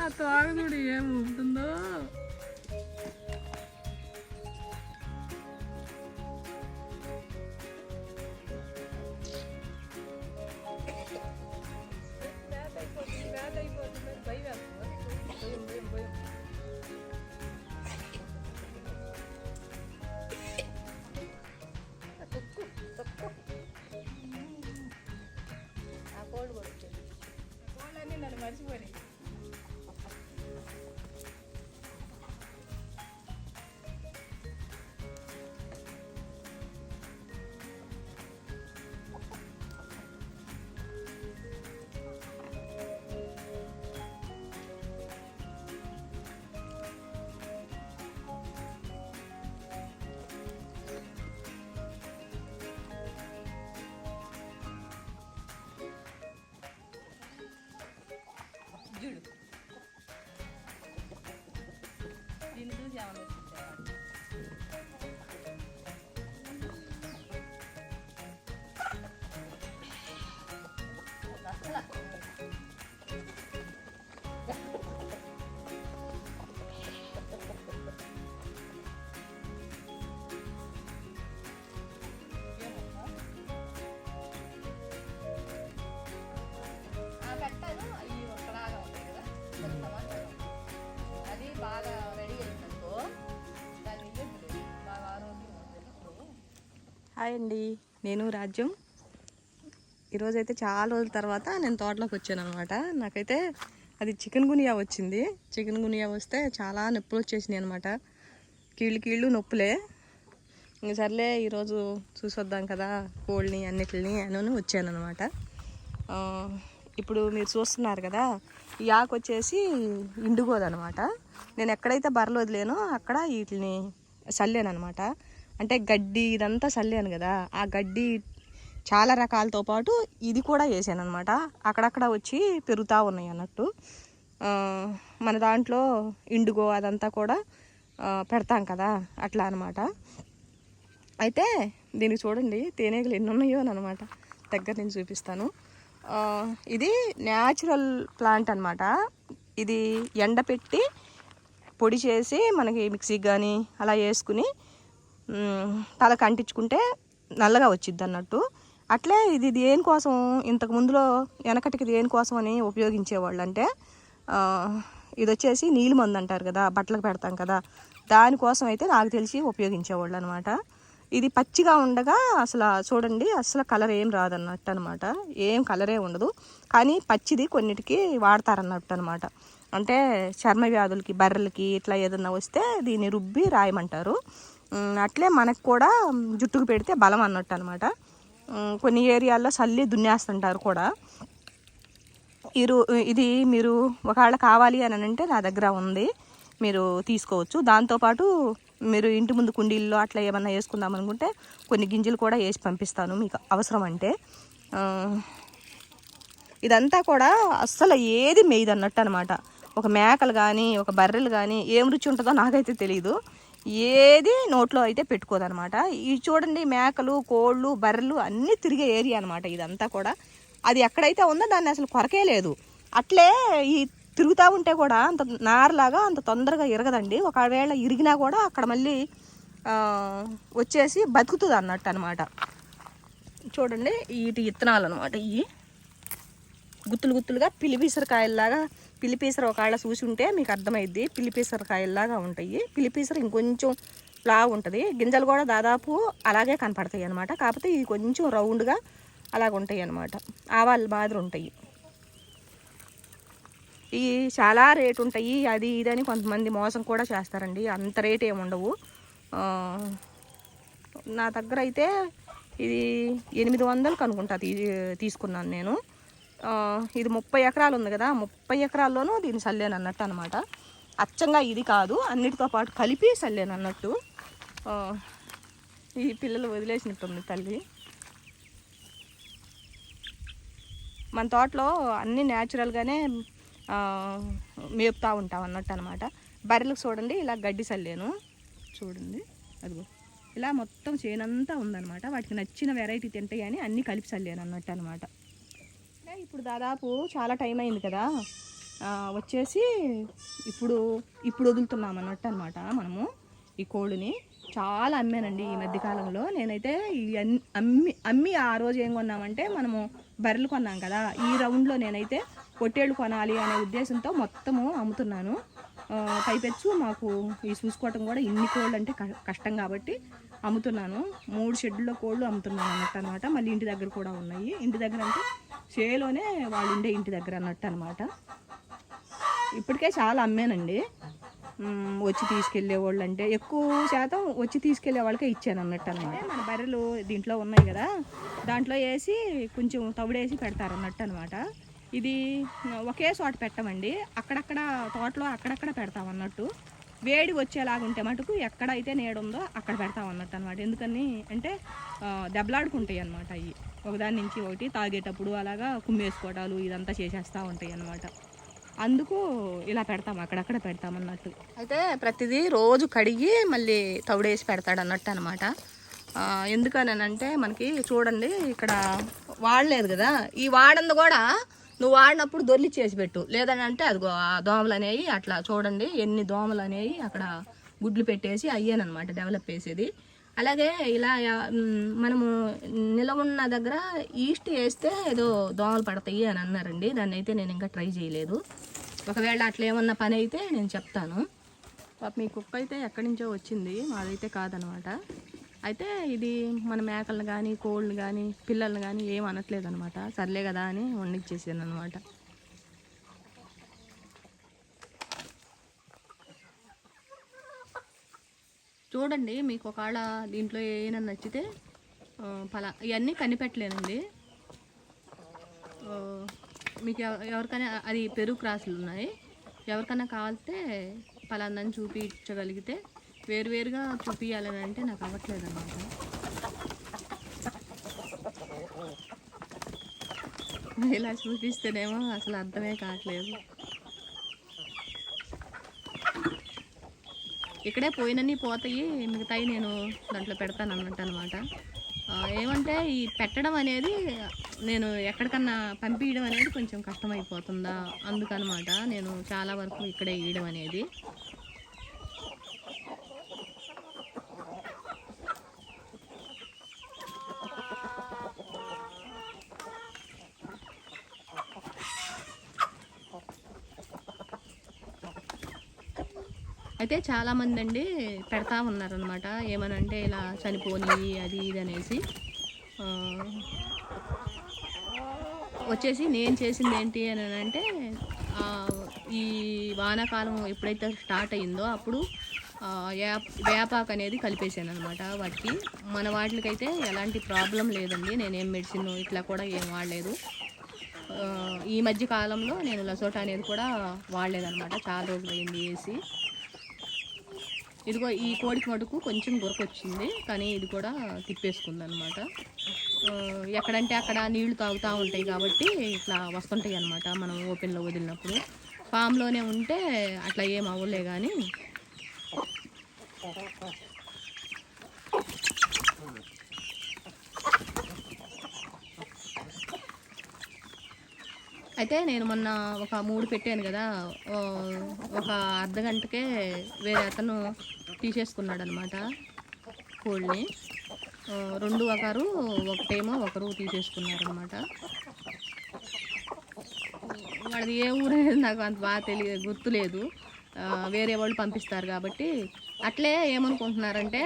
ఆ తోగదుడు ఏం ఉంటుందో కోళ్ళన్నీ దీన్ని హాయ్ అండి. నేను రాజ్యం. ఈరోజైతే చాలా రోజుల తర్వాత నేను తోటలోకి వచ్చాను అనమాట నాకైతే అది చికెన్ గునియా వచ్చింది. చికెన్ గునియా వస్తే చాలా నొప్పులు వచ్చేసినాయి అనమాట కీళ్ళు కీళ్ళు నొప్పులే. ఇంక సర్లే ఈరోజు చూసొద్దాం కదా కోళ్ళని అన్నిటిని అని వచ్చాను అనమాట ఇప్పుడు మీరు చూస్తున్నారు కదా ఈ ఆకు వచ్చేసి ఇండుగోదనమాట నేను ఎక్కడైతే బర్రలు వదిలేనో అక్కడ వీటిని చల్లాను అనమాట అంటే గడ్డి ఇదంతా చల్లాను కదా ఆ గడ్డి చాలా రకాలతో పాటు ఇది కూడా వేసాను అనమాట అక్కడక్కడ వచ్చి పెరుగుతూ ఉన్నాయి అన్నట్టు. మన దాంట్లో ఇండుగో అదంతా కూడా పెడతాం కదా అట్లా అనమాట అయితే దీనికి చూడండి తేనెగలు ఎన్ని ఉన్నాయో అనమాట దగ్గర నేను చూపిస్తాను. ఇది న్యాచురల్ ప్లాంట్ అనమాట ఇది ఎండపెట్టి పొడి చేసి మనకి మిక్సీకి కానీ అలా వేసుకుని తలకు అంటించుకుంటే నల్లగా వచ్చిద్ది అన్నట్టు. అట్లే ఇది దేనికోసం ఇంతకు ముందులో వెనకటికి దేనికోసం అని ఉపయోగించేవాళ్ళు అంటే ఇది వచ్చేసి నీళ్ళు మందు అంటారు కదా బట్టలకు పెడతాం కదా దానికోసం అయితే నాకు తెలిసి ఉపయోగించేవాళ్ళు అనమాట ఇది పచ్చిగా ఉండగా అసలు చూడండి అసలు కలర్ ఏం రాదన్నట్టు అనమాట ఏం కలరే ఉండదు. కానీ పచ్చిది కొన్నిటికి వాడతారన్నట్టు అనమాట అంటే చర్మ వ్యాధులకి బర్రెలకి ఇట్లా ఏదన్నా వస్తే దీన్ని రుబ్బి రాయమంటారు. అట్లే మనకు కూడా జుట్టుకు పెడితే బలం అన్నట్టు అనమాట కొన్ని ఏరియాల్లో చల్లి దున్నేస్తుంటారు కూడా. ఇరు ఇది మీరు ఒకవేళ కావాలి అని అంటే నా దగ్గర ఉంది. మీరు తీసుకోవచ్చు. దాంతోపాటు మీరు ఇంటి ముందు కుండీల్లో అట్లా ఏమన్నా వేసుకుందాం అనుకుంటే కొన్ని గింజలు కూడా వేసి పంపిస్తాను మీకు అవసరం అంటే. ఇదంతా కూడా అస్సలు ఏది మేయదు అన్నట్టు అనమాట ఒక మేకలు కానీ ఒక బర్రెలు కానీ ఏం రుచి ఉంటుందో నాకైతే తెలియదు ఏది నోట్లో అయితే పెట్టుకోదనమాట. ఇవి చూడండి మేకలు కోళ్ళు బర్రెలు అన్నీ తిరిగే ఏరియా అనమాట ఇదంతా కూడా. అది ఎక్కడైతే ఉందో దాన్ని అసలు కొరకే లేదు. అట్లే ఈ తిరుగుతూ ఉంటే కూడా అంత నారలాగా అంత తొందరగా ఇరగదండి. ఒకవేళ ఇరిగినా కూడా అక్కడ మళ్ళీ వచ్చేసి బతుకుతుంది అన్నట్టు అనమాట. చూడండి వీటి విత్తనాలు అనమాట ఇవి గుత్తులు గుత్తులుగా పిలిపిసరికాయల్లాగా పిలిపీసర ఒకవేళ చూసి ఉంటే మీకు అర్థమైద్ది. పిలిపీసరకాయల్లాగా ఉంటాయి. పిలిపీసర ఇంకొంచెం లాగా ఉంటుంది. గింజలు కూడా దాదాపు అలాగే కనపడతాయి అనమాట కాకపోతే ఇవి కొంచెం రౌండ్గా అలాగ ఉంటాయి అనమాట ఆవాల మాదిరి ఉంటాయి. ఇవి చాలా రేటు ఉంటాయి. అది ఇదని కొంతమంది మోసం కూడా చేస్తారండి. అంత రేట్ ఏమి ఉండవు. నా దగ్గర అయితే ఇది ఎనిమిది వందలు కనుక్కుంటా తీ తీసుకున్నాను నేను. ఇది ముప్పై ఎకరాలు ఉంది కదా ముప్పై ఎకరాల్లోనూ దీన్ని చల్లాను అన్నట్టు అనమాట అచ్చంగా ఇది కాదు అన్నిటితో పాటు కలిపి చల్లాను అన్నట్టు. ఈ పిల్లలు వదిలేసినట్టుంది తల్లి. మన తోటలో అన్నీ న్యాచురల్గానే మేపుతూ మేపుతా ఉంటాం అన్నట్టు అనమాట బర్రెలకు చూడండి ఇలా గడ్డి చల్లాను. చూడండి అదిగో. ఇలా మొత్తం చేనంతా ఉందన్నమాట. వాటికి నచ్చిన వెరైటీ తింటాయి అని అన్నీ కలిపి చల్లాను అన్నట్టు అనమాట ఇప్పుడు దాదాపు చాలా టైం అయింది కదా. వచ్చేసి ఇప్పుడు ఇప్పుడు వదులుతున్నాం అన్నట్టు అనమాట మనము ఈ కోళ్ళని చాలా అమ్మానండి ఈ మధ్యకాలంలో నేనైతే ఈ అన్ని- అమ్మి అమ్మి ఆ రోజు ఏం కొన్నామంటే మనము బర్రెలు కొన్నాం కదా. ఈ రౌండ్లో నేనైతే పొట్టేళ్ళు కొనాలి అనే ఉద్దేశంతో మొత్తము అమ్ముతున్నాను. పైపెచ్చు మాకు ఈ చూసుకోవటం కూడా ఇన్ని కోళ్ళు అంటే క- కష్టం కాబట్టి అమ్ముతున్నాను. మూడు షెడ్లో కోళ్ళు అమ్ముతున్నాను అన్నట్టు అనమాట మళ్ళీ ఇంటి దగ్గర కూడా ఉన్నాయి. ఇంటి దగ్గర అంటే షేలోనే వాళ్ళు ఉండే ఇంటి దగ్గర అన్నట్టు అనమాట ఇప్పటికే చాలా అమ్మానండి. వచ్చి తీసుకెళ్ళే వాళ్ళు అంటే ఎక్కువ శాతం వచ్చి తీసుకెళ్ళే వాళ్ళకే ఇచ్చాను అన్నట్టు అనమాట మన బర్రెలు దీంట్లో ఉన్నాయి కదా దాంట్లో వేసి కొంచెం తవుడేసి పెడతారు అన్నట్టు అనమాట ఇది ఒకే చోట పెట్టమండి. అక్కడక్కడ తోటలో అక్కడక్కడ పెడతాం అన్నట్టు. వేడి వచ్చేలాగా ఉంటే మటుకు ఎక్కడైతే నీడుందో అక్కడ పెడతాం అన్నట్టు అనమాట ఎందుకని అంటే దెబ్బలాడుకుంటాయి అనమాట అవి ఒకదాని నుంచి ఒకటి తాగేటప్పుడు అలాగా కుమ్మేసుకోవటాలు ఇదంతా చేసేస్తూ ఉంటాయి అన్నమాట. అందుకు ఇలా పెడతాం అక్కడక్కడ పెడతాం అన్నట్టు. అయితే ప్రతిదీ రోజు కడిగి మళ్ళీ తవుడేసి పెడతాడు అన్నట్టు అనమాట ఎందుకనంటే మనకి చూడండి ఇక్కడ వాడలేదు కదా. ఈ వాడంది కూడా నువ్వు ఆడినప్పుడు దొర్లి చేసి పెట్టు. లేదని అంటే అది ఆ దోమలు అనేవి అట్లా చూడండి ఎన్ని దోమలు అనేవి అక్కడ గుడ్లు పెట్టేసి అయ్యానమాట డెవలప్ చేసేది. అలాగే ఇలా మనము నిలవున్న దగ్గర ఈస్ట్ వేస్తే ఏదో దోమలు పడతాయి అని అన్నారండి. దాన్ని అయితే నేను ఇంకా ట్రై చేయలేదు. ఒకవేళ అట్లా ఏమన్నా పని అయితే నేను చెప్తాను. పాప మీ కుక్క అయితే ఎక్కడి నుంచో వచ్చింది. మాదైతే కాదనమాట. అయితే ఇది మన మేకలను కానీ కోళ్ళని కానీ పిల్లల్ని కానీ ఏం అనట్లేదు అనమాట సర్లే కదా అని వండిచ్చేసాను అనమాట చూడండి మీకు ఒకవేళ దీంట్లో ఏమైనా నచ్చితే పలా ఇవన్నీ కనిపెట్టలేనండి మీకు ఎవ- ఎవరికైనా అది పెరుగు క్రాసులు ఉన్నాయి. ఎవరికైనా కావాలితే పలానాన్ని చూపించగలిగితే వేరువేరుగా చూపించాలని అంటే నాకు అవ్వట్లేదు అనమాట ఇలా చూపిస్తేనేమో అసలు అర్థమే కావట్లేదు. ఇక్కడే పోయినన్నీ పోతాయి మిగతాయి నేను దాంట్లో పెడతాను అన్నట్టు అనమాట ఏమంటే ఈ పెట్టడం అనేది నేను ఎక్కడికన్నా పంపించడం అనేది కొంచెం కష్టమైపోతుందా? అందుకనమాట నేను చాలా వరకు ఇక్కడే ఇవ్వడం అనేది. అయితే చాలా మంది అండి పెడతా ఉన్నారనమాట ఏమనంటే ఇలా చనిపోని అది ఇది అనేసి. వచ్చేసి నేను చేసింది ఏంటి అని అంటే ఈ వానాకాలం ఎప్పుడైతే స్టార్ట్ అయిందో అప్పుడు వేపాకు అనేది కలిపేసాను అనమాట వాటికి. మన వాటికైతే ఎలాంటి ప్రాబ్లం లేదండి. నేనేం మెడిసిన్ ఇట్లా కూడా ఏం వాడలేదు. ఈ మధ్య కాలంలో నేను లసోటా అనేది కూడా వాడలేదనమాట చాలా రోజులు అయింది వేసి. ఇదిగో ఈ కోడికి మటుకు కొంచెం గురకొచ్చింది కానీ ఇది కూడా తిప్పేసుకుంది అనమాట ఎక్కడంటే అక్కడ నీళ్ళు తాగుతూ ఉంటాయి కాబట్టి ఇట్లా వస్తుంటాయి అనమాట మనం ఓపెన్లో వదిలినప్పుడు. ఫామ్లోనే ఉంటే అట్లా ఏం అవ్వలే కానీ అయితే నేను మొన్న ఒక మూడు పెట్టాను కదా ఒక అర్ధ గంటకే వేరే అతను తీసేసుకున్నాడు అనమాట కోళ్ళని రెండు ఒకరు ఒకటేమో ఒకరు తీసేసుకున్నారనమాట. వాడిది ఏ ఊరు అనేది నాకు అంత బాగా తెలియదు గుర్తులేదు. వేరే వాళ్ళు పంపిస్తారు కాబట్టి. అట్లే ఏమనుకుంటున్నారంటే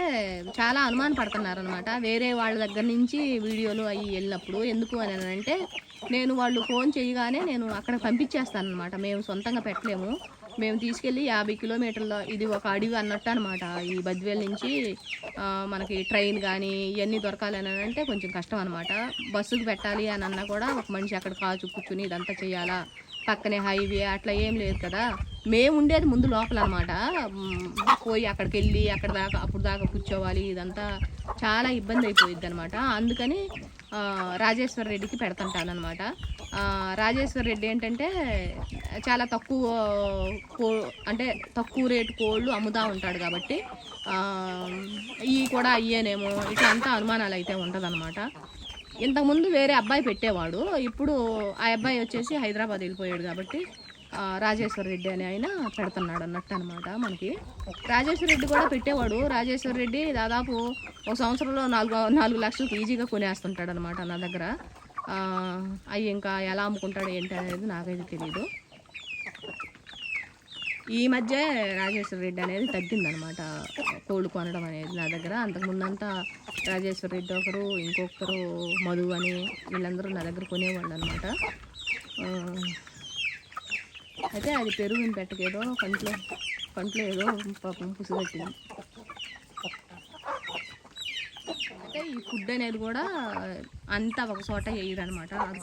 చాలా అనుమాన పడుతున్నారనమాట. వేరే వాళ్ళ దగ్గర నుంచి వీడియోలు అవి వెళ్ళినప్పుడు ఎందుకు అని అంటే నేను వాళ్ళు ఫోన్ చేయగానే నేను అక్కడ పంపించేస్తాను అనమాట మేము సొంతంగా పెట్టలేము. మేము తీసుకెళ్ళి యాభై కిలోమీటర్ల ఇది ఒక అడవి అన్నట్టు అనమాట ఈ బద్వేల్ నుంచి మనకి ట్రైన్ కానీ ఇవన్నీ దొరకాలి అని అంటే కొంచెం కష్టం అనమాట బస్సుకు పెట్టాలి అని అన్నా కూడా ఒక మనిషి అక్కడ కాచు కూర్చుని ఇదంతా చేయాలా? పక్కనే హైవే అట్లా ఏం లేదు కదా? మేము ఉండేది ముందు లోపల అనమాట పోయి అక్కడికి వెళ్ళి అక్కడ దాకా అప్పుడు దాకా కూర్చోవాలి. ఇదంతా చాలా ఇబ్బంది అయిపోయింది అనమాట అందుకని రాజేశ్వర రెడ్డికి పెడుతుంటానమాట రాజేశ్వర్ రెడ్డి ఏంటంటే చాలా తక్కువ కో అంటే తక్కువ రేటు కోళ్ళు అమ్ముతూ ఉంటాడు కాబట్టి ఈ ఇవి కూడా అయ్యేనేమో ఇట్లా అంతా అనుమానాలు అయితే ఉంటుందన్నమాట. ఇంతకుముందు వేరే అబ్బాయి పెట్టేవాడు ఇప్పుడు ఆ అబ్బాయి వచ్చేసి హైదరాబాద్ వెళ్ళిపోయాడు కాబట్టి రాజేశ్వర రెడ్డి అని ఆయన పెడుతున్నాడు అన్నట్టు అనమాట మనకి. రాజేశ్వర రెడ్డి కూడా పెట్టేవాడు రాజేశ్వర రెడ్డి దాదాపు ఒక సంవత్సరంలో నాలుగు నాలుగు లక్షలకు ఈజీగా కొనేస్తుంటాడు అనమాట నా దగ్గర. అవి ఇంకా ఎలా అమ్ముకుంటాడు ఏంటి అనేది నాకైతే తెలియదు ఈ మధ్య రాజేశ్వర రెడ్డి అనేది తగ్గిందనమాట కోళ్ళు కొనడం అనేది నా దగ్గర. అంతకుముందంతా రాజేశ్వర రెడ్డి ఒకరు ఇంకొకరు మధు అని వీళ్ళందరూ నా దగ్గర కొనేవాళ్ళు అనమాట అయితే అది పెరుగు పెట్టకేదో కంట్లో కంట్లో ఏదో పాపం పుసిగట్టింది అయితే ఈ ఫుడ్ అనేది కూడా అంతా ఒక చోట వేయరు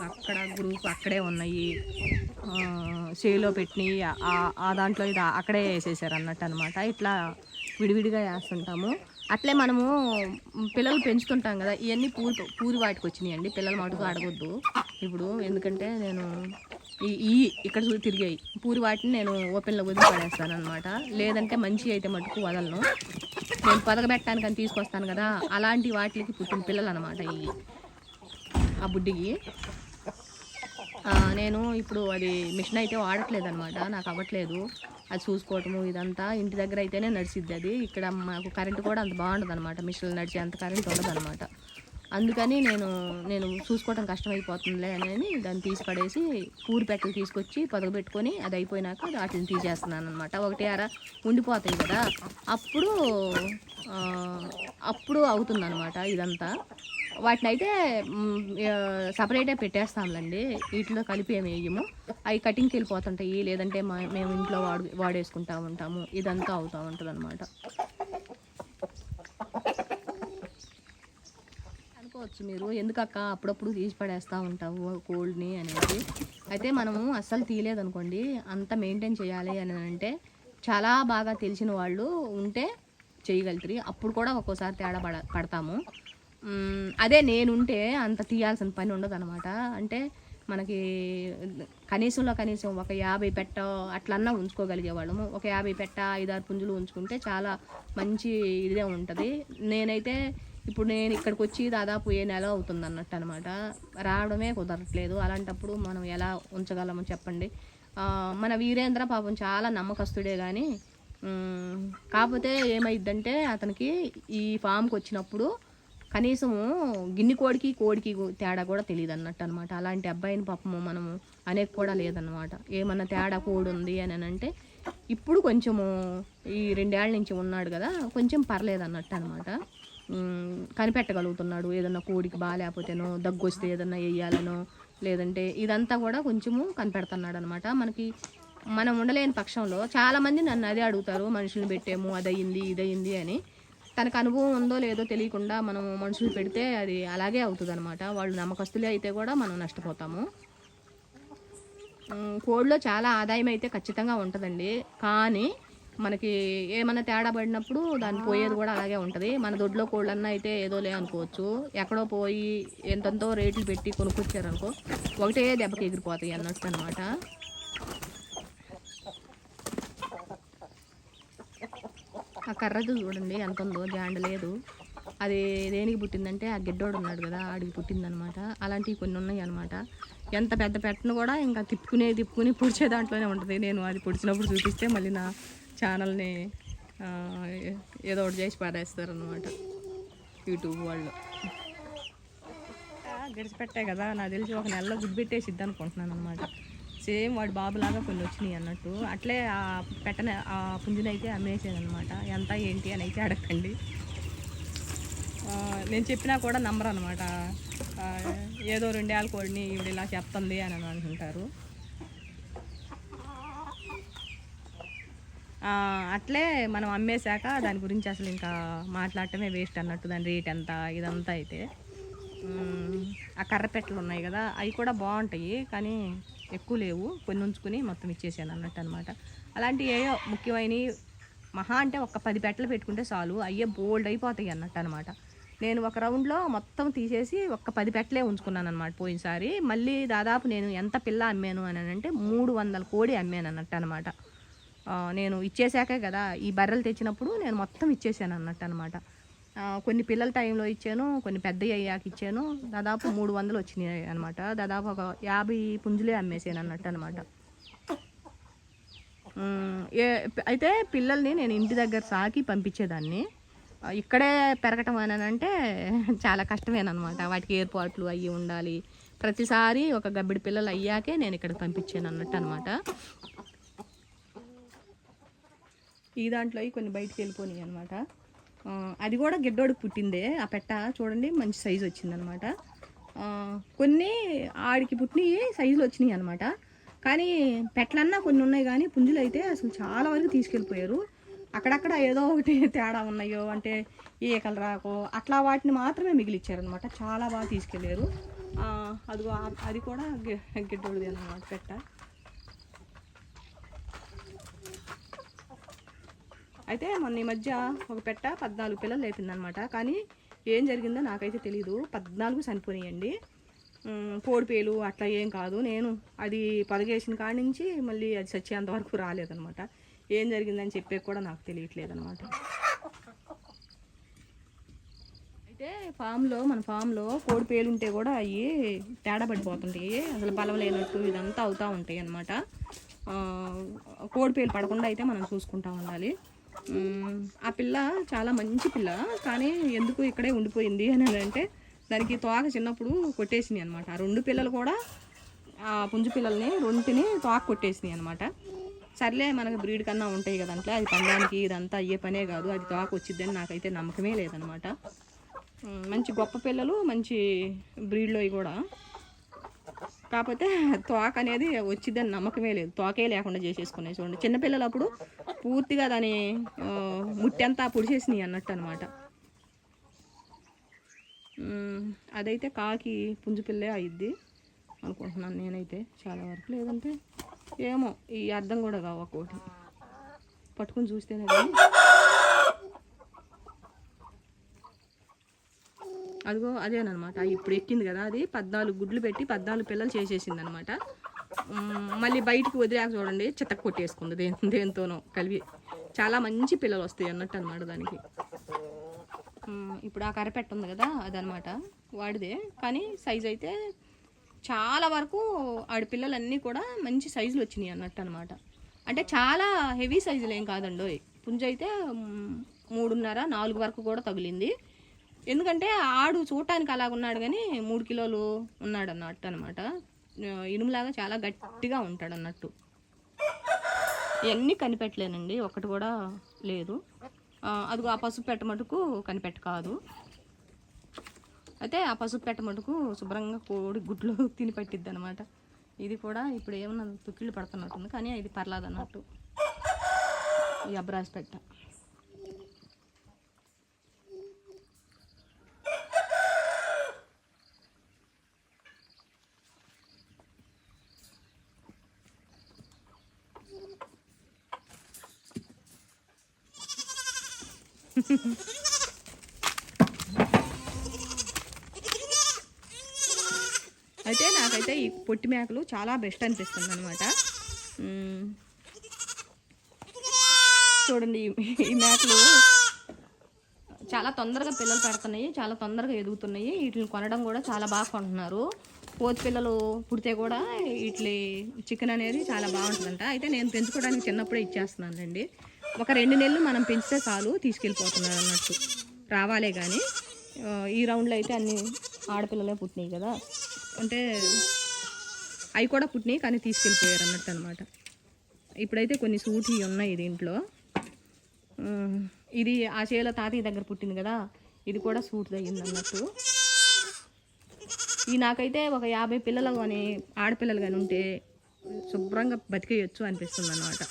అక్కడ గ్రూప్ అక్కడే ఉన్నాయి. చేలో పెట్టి ఆ దాంట్లో ఇది అక్కడే వేసేసారు అన్నట్టు అనమాట ఇట్లా విడివిడిగా వేస్తుంటాము. అట్లే మనము పిల్లలు పెంచుతుంటాం కదా ఇవన్నీ పూరి పూరి వాటికి వచ్చినాయి అండి పిల్లలు మటుకు అడగొద్దు ఇప్పుడు ఎందుకంటే నేను ఈ ఈ ఇక్కడ చూసి తిరిగాయి. పూరి వాటిని నేను ఓపెన్లో వదిలి పడేస్తాను అనమాట లేదంటే మంచి అయితే మటుకు వదలను. నేను పదగబెట్టడానికి అని తీసుకొస్తాను కదా అలాంటి వాటికి పుట్టిన పిల్లలు అనమాట ఈ ఆ బుడ్డికి. నేను ఇప్పుడు అది మిషన్ అయితే వాడట్లేదు అనమాట నాకు అవ్వట్లేదు. అది చూసుకోవటము ఇదంతా ఇంటి దగ్గర అయితేనే నడిచిద్ది అది. ఇక్కడ మాకు కరెంట్ కూడా అంత బాగుండదు అనమాట మిషన్లు నడిచే అంత కరెంట్ ఉండదు అనమాట అందుకని నేను నేను చూసుకోవటం కష్టమైపోతుందిలే అని దాన్ని తీసి పడేసి పూరి పెట్టలు తీసుకొచ్చి పొదగబెట్టుకొని అది అయిపోయినాక వాటిని తీసేస్తున్నాను అనమాట ఒకటి అర ఉండిపోతాయి కదా అప్పుడు అప్పుడు అప్పుడు అవుతుందన్నమాట ఇదంతా. వాటిని అయితే సపరేటే పెట్టేస్తాంలేండి. వీటిలో కలిపి ఏమి వేయము. అవి కటింగ్కి వెళ్ళిపోతుంటాయి లేదంటే మా మేము ఇంట్లో వాడు వాడేసుకుంటా ఉంటాము. ఇదంతా అవుతూ ఉంటుంది అనమాట అనుకోవచ్చు మీరు. ఎందుకక్క? అప్పుడప్పుడు తీసి పడేస్తూ ఉంటావు కోల్డ్ని అనేది. అయితే మనము అస్సలు తీయలేదు అనుకోండి అంత మెయింటైన్ చేయాలి అని అంటే చాలా బాగా తెలిసిన వాళ్ళు ఉంటే చేయగలుగుతారు. అప్పుడు కూడా ఒక్కోసారి తేడా పడ పడతాము. అదే నేనుంటే అంత తీయాల్సిన పని ఉండదు అనమాట అంటే మనకి కనీసంలో కనీసం ఒక యాభై పెట్ట అట్లన్నా ఉంచుకోగలిగే వాళ్ళము ఒక యాభై పెట్ట ఐదారు పుంజులు ఉంచుకుంటే చాలా మంచి ఇదే ఉంటుంది. నేనైతే ఇప్పుడు నేను ఇక్కడికి వచ్చి దాదాపు ఏ నెల అవుతుంది అన్నట్టు అనమాట రావడమే కుదరట్లేదు. అలాంటప్పుడు మనం ఎలా ఉంచగలమో చెప్పండి. మన వీరేంద్ర పాపం చాలా నమ్మకస్తుడే కానీ కాకపోతే ఏమైందంటే అతనికి ఈ ఫామ్కి వచ్చినప్పుడు కనీసము గిన్నె కోడికి కోడికి తేడా కూడా తెలియదు అన్నట్టు అనమాట అలాంటి అబ్బాయిని పాపము మనము అనేక కూడా లేదన్నమాట. ఏమన్నా తేడా కోడి ఉంది అని అంటే ఇప్పుడు కొంచెము ఈ రెండేళ్ళ నుంచి ఉన్నాడు కదా కొంచెం పర్లేదు అన్నట్టు అనమాట కనిపెట్టగలుగుతున్నాడు. ఏదన్నా కోడికి బాగాలేకపోతేనో దగ్గు వస్తే ఏదన్నా వేయాలనో లేదంటే ఇదంతా కూడా కొంచెము కనిపెడుతున్నాడు అనమాట మనకి మనం ఉండలేని పక్షంలో చాలామంది నన్ను అదే అడుగుతారు మనుషులు పెట్టాము అదయింది ఇదయింది అని. తనకు అనుభవం ఉందో లేదో తెలియకుండా మనం మనుషులు పెడితే అది అలాగే అవుతుంది అనమాట వాళ్ళు నమ్మకస్తులే అయితే కూడా మనం నష్టపోతాము. కోడిలో చాలా ఆదాయం అయితే ఖచ్చితంగా ఉంటుందండి. కానీ మనకి ఏమన్నా తేడా పడినప్పుడు దాన్ని పోయేది కూడా అలాగే ఉంటుంది. మన దొడ్లో కోళ్ళన్నా అయితే ఏదో లే అనుకోవచ్చు. ఎక్కడో పోయి ఎంతెంతో రేట్లు పెట్టి కొనుక్కొచ్చారనుకో ఒకటే దెబ్బకి ఎగిరిపోతాయి అన్నట్టు అనమాట ఆ కర్రది చూడండి ఎంత ఉందో జాండ లేదు. అది దేనికి పుట్టిందంటే ఆ గిడ్డోడు ఉన్నాడు కదా ఆడికి పుట్టిందనమాట అలాంటివి కొన్ని ఉన్నాయి అనమాట ఎంత పెద్ద పెట్టను కూడా ఇంకా తిప్పుకునే తిప్పుకుని పొడిచే దాంట్లోనే ఉంటుంది. నేను అది పొడిచినప్పుడు చూపిస్తే మళ్ళీ నా ఛానల్ని ఏదో ఒకటి చేసి పారేస్తారనమాట యూట్యూబ్ వాళ్ళు. గడిచిపెట్టే కదా నాకు తెలిసి ఒక నెలలో గుడ్బెట్టేసిద్ది అనుకుంటున్నాను అనమాట సేమ్ వాడి బాబులాగా కొన్ని వచ్చినాయి అన్నట్టు. అట్లే ఆ పెట్టన ఆ పుంజునైతే అమ్మేసేదనమాట ఎంత ఏంటి అని అయితే అడగండి. నేను చెప్పినా కూడా నమ్మరు అనమాట ఏదో రెండేళ్ళ కోడిని ఇవిడ ఇలా చెప్తుంది అని అనుకుంటారు. అట్లే మనం అమ్మేశాక దాని గురించి అసలు ఇంకా మాట్లాడటమే వేస్ట్ అన్నట్టు దాని రేట్ ఎంత ఇదంతా అయితే. ఆ కర్రపెట్టలు ఉన్నాయి కదా అవి కూడా బాగుంటాయి కానీ ఎక్కువ లేవు. కొన్ని ఉంచుకుని మొత్తం ఇచ్చేసాను అన్నట్టు అనమాట అలాంటి ఏయో ముఖ్యమైనవి. మహా అంటే ఒక పది పెట్టలు పెట్టుకుంటే చాలు అయ్యే బోల్డ్ అయిపోతాయి అన్నట్టు అనమాట నేను ఒక రౌండ్లో మొత్తం తీసేసి ఒక పది పెట్టలే ఉంచుకున్నాను అనమాట పోయినసారి. మళ్ళీ దాదాపు నేను ఎంత పిల్ల అమ్మాను అని అంటే మూడు వందల కోడి అమ్మాను అన్నట్టు అనమాట నేను ఇచ్చేసాకే కదా ఈ బర్రెలు తెచ్చినప్పుడు నేను మొత్తం ఇచ్చేసాను అన్నట్టు అనమాట కొన్ని పిల్లల టైంలో ఇచ్చాను కొన్ని పెద్ద అయ్యాక ఇచ్చాను. దాదాపు మూడు వందలు వచ్చినాయి అనమాట దాదాపు ఒక యాభై పుంజులే అమ్మేసాను అన్నట్టు అనమాట ఏ- అయితే పిల్లల్ని నేను ఇంటి దగ్గర సాకి పంపించేదాన్ని. ఇక్కడే పెరగటం అని అంటే చాలా కష్టమేనమాట వాటికి ఏర్పాట్లు అయ్యి ఉండాలి. ప్రతిసారి ఒక గబ్బిడి పిల్లలు అయ్యాకే నేను ఇక్కడ పంపించాను అన్నట్టు అనమాట ఈ దాంట్లో కొన్ని బయటికి వెళ్ళిపోయినాయి అనమాట అది కూడా గిడ్డోడికి పుట్టిందే. ఆ పెట్ట చూడండి మంచి సైజు వచ్చిందనమాట కొన్ని ఆడికి పుట్టినవి సైజులు వచ్చినాయి అనమాట కానీ పెట్లన్నా కొన్ని ఉన్నాయి కానీ పుంజులు అయితే అసలు చాలా వరకు తీసుకెళ్ళిపోయారు. అక్కడక్కడ ఏదో ఒకటి తేడా ఉన్నాయో అంటే ఈకలు రాకో అట్లా వాటిని మాత్రమే మిగిలిచ్చారనమాట చాలా బాగా తీసుకెళ్ళారు. అదిగో అది కూడా గిడ్డోడిది అనమాట పెట్ట. అయితే మొన్న ఈ మధ్య ఒక పెట్ట పద్నాలుగు పిల్లలు లేపిందనమాట. కానీ ఏం జరిగిందో నాకైతే తెలియదు పద్నాలుగు చనిపోయాయండి ఉమ్, పోడిపేలు అట్లా ఏం కాదు. నేను అది పదగేసిన కాడి నుంచి మళ్ళీ అది చచ్చేంత వరకు రాలేదనమాట. ఏం జరిగిందని చెప్పే కూడా నాకు తెలియట్లేదు అనమాట అయితే ఫామ్లో మన ఫామ్లో కోడి పేలు ఉంటే కూడా అవి తేడా పడిపోతుంటాయి. అసలు బలం లేనట్టు ఇదంతా అవుతూ ఉంటాయి అనమాట కోడి పేలు పడకుండా అయితే మనం చూసుకుంటా ఉండాలి. ఆ పిల్ల చాలా మంచి పిల్ల కానీ ఎందుకు ఇక్కడే ఉండిపోయింది అని అంటే దానికి తోక చిన్నప్పుడు కొట్టేసినాయి అనమాట ఆ రెండు పిల్లలు కూడా ఆ పుంజు పిల్లల్ని రెండుని తోక కొట్టేసినాయి అనమాట సర్లే మనకు బ్రీడ్ కన్నా ఉంటాయి కదంటే అది పండడానికి ఇదంతా అయ్యే పనే కాదు అది తోక వచ్చిద్దని నాకైతే నమ్మకమే లేదనమాట మంచి గొప్ప పిల్లలు మంచి బ్రీడ్లో కూడా. కాకపోతే తోక అనేది వచ్చిందని నమ్మకమే లేదు. తోకే లేకుండా చేసేసుకున్నాయి చూడండి. చిన్నపిల్లలు అప్పుడు పూర్తిగా దాని ముట్టంతా ముట్టెంతా పుడిచేసినాయి అన్నట్టు అనమాట అదైతే కాకి పుంజుపిల్లే అయ్యిద్ది అనుకుంటున్నాను నేనైతే చాలా వరకు. లేదంటే ఏమో ఈ అర్థం కూడా కావు ఒక్కోటి. పట్టుకుని చూస్తేనే కానీ అదిగో అదేనమాట ఇప్పుడు ఎక్కింది కదా అది. పద్నాలుగు గుడ్లు పెట్టి పద్నాలుగు పిల్లలు చేసేసింది అనమాట మళ్ళీ బయటికి వదిలేక చూడండి చిత్త కొట్టేసుకుంది దే దేంతోనో కలిపి. చాలా మంచి పిల్లలు వస్తాయి అన్నట్టు అనమాట దానికి ఇప్పుడు ఆ కర్రపెట్ట ఉంది కదా అదనమాట వాడిదే. కానీ సైజ్ అయితే చాలా వరకు ఆడి పిల్లలన్నీ కూడా మంచి సైజులు వచ్చినాయి అన్నట్టు అనమాట అంటే చాలా హెవీ సైజులు ఏం కాదండో పుంజ అయితే మూడున్నర నాలుగు వరకు కూడా తగిలింది. ఎందుకంటే ఆడు చూడటానికి అలాగ ఉన్నాడు కానీ మూడు కిలోలు ఉన్నాడు అన్నట్టు అనమాట ఇనుములాగా చాలా గట్టిగా ఉంటాడు అన్నట్టు. ఇవన్నీ కనిపెట్టలేనండి ఒకటి కూడా లేదు. అది అదిగో ఆ పసుపు పెట్ట మటుకు కనిపెట్ట కాదు. అయితే ఆ పసుపు పెట్ట మటుకు శుభ్రంగా కోడి గుడ్లు తిని పట్టిద్ది అనమాట ఇది కూడా ఇప్పుడు ఏమన్నా తుక్కిళ్ళు పడుతున్నట్టుంది కానీ ఇది పర్లేదు అన్నట్టు ఈ అబ్రాజ్ పెట్ట అయితే నాకైతే ఈ పొట్టి మేకలు చాలా బెస్ట్ అనిపిస్తుంది అనమాట చూడండి ఈ- మేకలు చాలా తొందరగా పిల్లలు పెడుతున్నాయి చాలా తొందరగా ఎదుగుతున్నాయి. వీటిని కొనడం కూడా చాలా బాగా కొంటున్నారు. కోతి పిల్లలు పుడితే కూడా వీటి చికెన్ అనేది చాలా బాగుంటుందంట. అయితే నేను పెంచుకోవడానికి చిన్నప్పుడే ఇచ్చేస్తున్నానండి ఒక రెండు నెలలు మనం పెంచితే చాలు తీసుకెళ్ళిపోతున్నారు అన్నట్టు రావాలే కానీ ఈ రౌండ్లో అయితే అన్ని ఆడపిల్లలే పుట్టినాయి కదా. అంటే అవి కూడా పుట్టినాయి కానీ తీసుకెళ్ళిపోయారు అన్నట్టు అనమాట ఇప్పుడైతే కొన్ని సూటి ఉన్నాయి దీంట్లో. ఇది ఆ చేల తాతయ్య దగ్గర పుట్టింది కదా ఇది కూడా సూట్ అయ్యింది అన్నట్టు ఈ నాకైతే ఒక యాభై పిల్లలు కానీ ఆడపిల్లలు కానీ ఉంటే శుభ్రంగా బతికేయచ్చు అనిపిస్తుంది అనమాట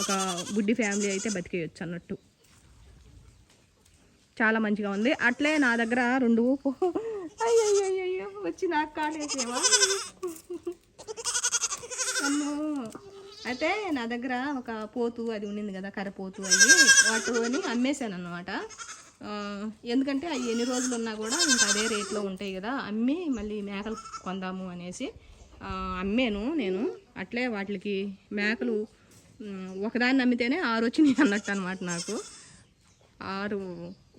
ఒక గుడ్డి ఫ్యామిలీ అయితే బతికేయచ్చు అన్నట్టు. చాలా మంచిగా ఉంది. అట్లే నా దగ్గర రెండు అయ్యో వచ్చి నాకు కాలేసేవా? అమ్మో. అయితే నా దగ్గర ఒక పోతు అది ఉండింది కదా కరపోతు అవి వాటిని అమ్మేశాను అనమాట ఎందుకంటే అవి ఎన్ని రోజులు ఉన్నా కూడా ఇంకా అదే రేట్లో ఉంటాయి కదా అమ్మి మళ్ళీ మేకలు కొందాము అనేసి అమ్మాను నేను. అట్లే వాటికి మేకలు ఒకదాన్ని అమ్మితేనే ఆరు వచ్చినాయి అన్నట్టు అనమాట నాకు. ఆరు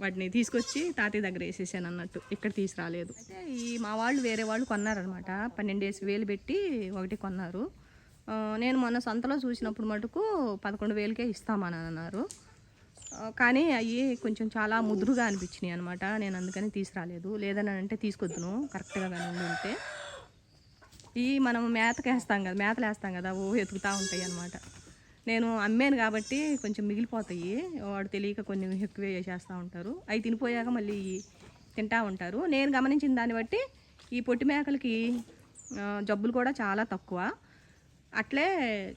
వాటిని తీసుకొచ్చి తాతయ్య దగ్గర వేసేసాను అన్నట్టు ఇక్కడ తీసుకురాలేదు. అయితే ఈ మా వాళ్ళు వేరే వాళ్ళు కొన్నారనమాట పన్నెండేసి వేలు పెట్టి ఒకటి కొన్నారు. నేను మొన్న సంతలో చూసినప్పుడు మటుకు పదకొండు వేలకే ఇస్తామని అన్నారు. కానీ అవి కొంచెం చాలా ముదురుగా అనిపించినాయి అనమాట నేను అందుకని తీసుకురాలేదు. లేదని అంటే తీసుకొద్దును కరెక్ట్గా కానీ ఉంటే ఈ మనం మేతకేస్తాం కదా మేతలు వేస్తాం కదా ఓ ఎతుకుతూ ఉంటాయి అనమాట నేను అమ్మాను కాబట్టి కొంచెం మిగిలిపోతాయి. వాడు తెలియక కొన్ని ఎక్కువ వేసేస్తూ ఉంటారు. అవి తినిపోయాక మళ్ళీ తింటూ ఉంటారు. నేను గమనించిన దాన్ని బట్టి ఈ పొట్టి మేకలకి జబ్బులు కూడా చాలా తక్కువ. అట్లే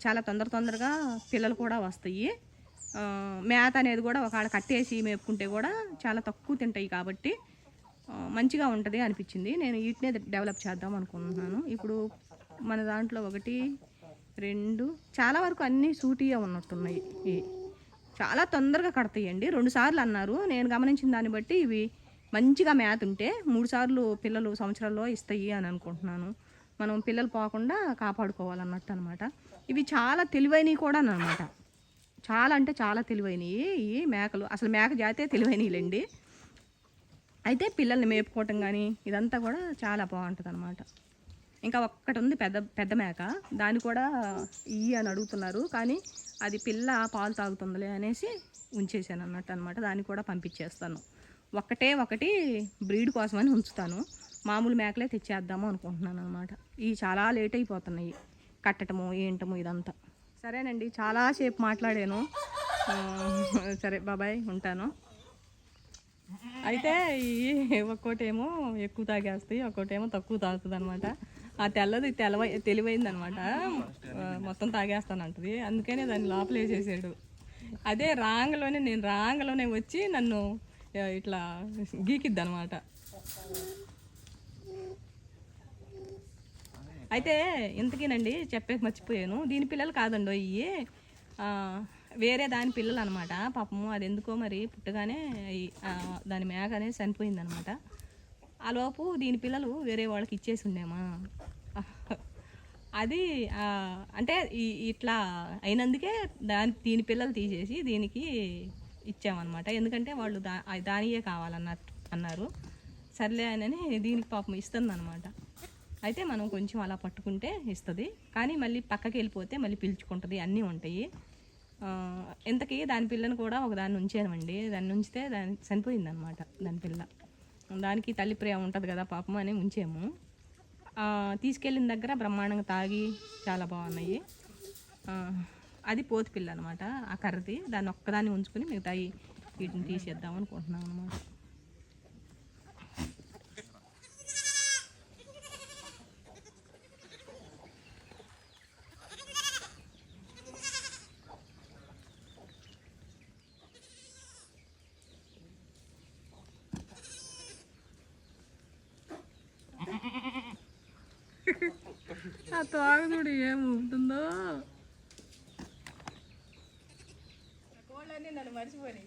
చాలా తొందర తొందరగా పిల్లలు కూడా వస్తాయి. మేత అనేది కూడా ఒకవేళ కట్టేసి మేపుకుంటే కూడా చాలా తక్కువ తింటాయి కాబట్టి మంచిగా ఉంటుంది అనిపించింది. నేను వీటినే డెవలప్ చేద్దాం అనుకుంటున్నాను. ఇప్పుడు మన దాంట్లో ఒకటి రెండు చాలా వరకు అన్నీ సూటిగా ఉన్నట్టున్నాయి. ఇవి చాలా తొందరగా కడతాయండి. రెండు సార్లు అన్నారు. నేను గమనించిన దాన్ని బట్టి ఇవి మంచిగా మేత ఉంటే మూడు సార్లు పిల్లలు సంవత్సరాల్లో ఇస్తాయి అని అనుకుంటున్నాను. మనం పిల్లలు పోకుండా కాపాడుకోవాలన్నట్టు అనమాట ఇవి చాలా తెలివైనవి కూడా అనమాట చాలా అంటే చాలా తెలివైనవి ఈ మేకలు. అసలు మేక జాతే తెలివైనవిలేండి అయితే పిల్లల్ని మేపుకోవటం కానీ ఇదంతా కూడా చాలా బాగుంటుంది అనమాట ఇంకా ఒక్కటి ఉంది పెద్ద పెద్ద మేక. దాన్ని కూడా ఇయ్యి అని అడుగుతున్నారు. కానీ అది పిల్ల పాలు తాగుతుందిలే అనేసి ఉంచేసాను అన్నట్టు అనమాట దాన్ని కూడా పంపించేస్తాను. ఒక్కటే ఒకటి బ్రీడ్ కోసమని ఉంచుతాను. మామూలు మేకలే తెచ్చేద్దాము అనుకుంటున్నాను అనమాట ఇవి చాలా లేట్ అయిపోతున్నాయి. కట్టటము ఏంటము ఇదంతా. సరేనండి చాలాసేపు మాట్లాడాను. సరే బాబాయ్ ఉంటాను. అయితే ఈ ఒక్కోటేమో ఎక్కువ తాగేస్తాయి ఒక్కోటేమో తక్కువ తాగుతుంది అనమాట ఆ తెల్లది తెలవై తెలివైంది అనమాట మొత్తం తాగేస్తానంటది. అందుకనే దాన్ని లోపల వేసేసాడు. అదే రాంగలోనే నేను రాంగలోనే వచ్చి నన్ను ఇట్లా గీకిద్ది అనమాట అయితే ఇంతకీనండి చెప్పేకి మర్చిపోయాను. దీని పిల్లలు కాదండి ఇవి వేరే దాని పిల్లలు అనమాట పాపము అది ఎందుకో మరి పుట్టగానే దాని మేక అనేది చనిపోయింది ఆ లోపు దీని పిల్లలు వేరే వాళ్ళకి ఇచ్చేసి ఉండేమా? అది అంటే ఇట్లా అయినందుకే దాని దీని పిల్లలు తీసేసి దీనికి ఇచ్చామన్నమాట ఎందుకంటే వాళ్ళు దా దానియే కావాలన్నట్టు అన్నారు. సర్లే అని దీనికి పాపం ఇస్తుంది అనమాట అయితే మనం కొంచెం అలా పట్టుకుంటే ఇస్తుంది. కానీ మళ్ళీ పక్కకి వెళ్ళిపోతే మళ్ళీ పిలుచుకుంటుంది. అన్నీ ఉంటాయి. ఆ, ఇంతకీ దాని పిల్లను కూడా ఒక దాన్ని ఉంచామండి. దాన్ని ఉంచితే దాని చనిపోయింది అనమాట దాని పిల్ల. దానికి తల్లి ప్రేమ ఉంటుంది కదా పాపం అని ఉంచాము. తీసుకెళ్ళిన దగ్గర బ్రహ్మాండంగా తాగి చాలా బాగున్నాయి. అది పోతు పిల్ల అనమాట ఆ కర్రది దాన్ని ఒక్కదాన్ని ఉంచుకుని మిగతాయి వీటిని తీసేద్దాం అనుకుంటున్నాం అనమాట ఆ తాగుతుడు ఏం ఊపుతుందో కోళ్ళన్నీ నన్ను మర్చిపోయి